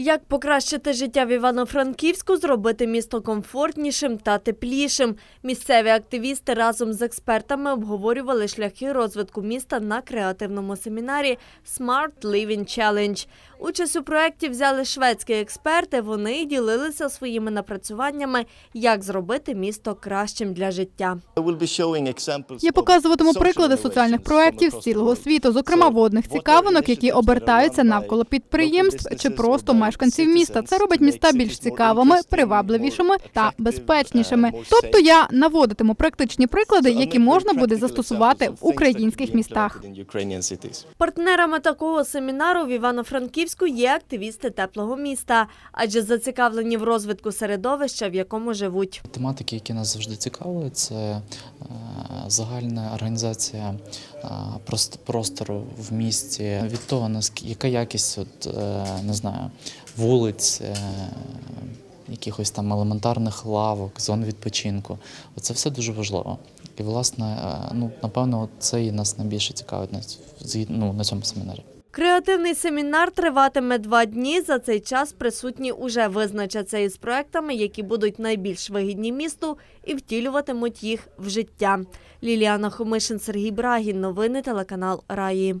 Як покращити життя в Івано-Франківську, зробити місто комфортнішим та теплішим. Місцеві активісти разом з експертами обговорювали шляхи розвитку міста на креативному семінарі Smart Living Challenge. Участь у проєкті взяли шведські експерти. Вони ділилися своїми напрацюваннями, як зробити місто кращим для життя. Я показуватиму приклади соціальних проєктів з цілого світу, зокрема водних цікавинок, які обертаються навколо підприємств чи просто мешканців міста. Це робить міста більш цікавими, привабливішими та безпечнішими. Тобто я наводитиму практичні приклади, які можна буде застосувати в українських містах. Партнерами такого семінару в Івано-Франківську є активісти теплого міста, адже зацікавлені в розвитку середовища, в якому живуть. Тематики, які нас завжди цікавили, це е, загальна організація е, простору в місті, від того, яка якість от, е, не знаю, вулиць. Якихось там елементарних лавок, зон відпочинку. Оце все дуже важливо. І, власне, ну, напевно, це і нас найбільше цікавить ну, на цьому семінарі. Креативний семінар триватиме два дні. За цей час присутні уже визначаться із проектами, які будуть найбільш вигідні місту, і втілюватимуть їх в життя. Ліліана Хомишин, Сергій Брагін. Новини телеканал Раї.